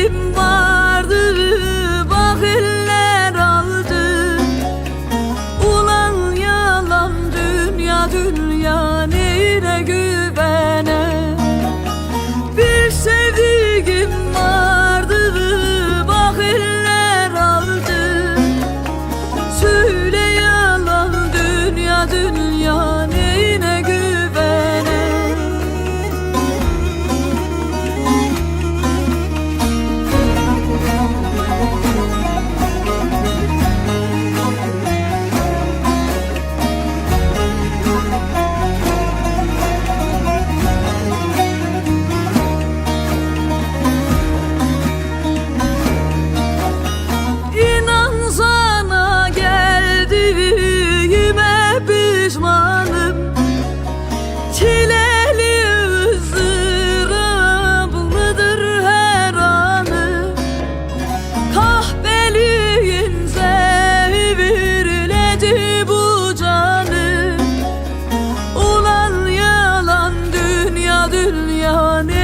Yüreğim vardı bak eller aldı. Ulan yalan dünya dünya Mediterráneo.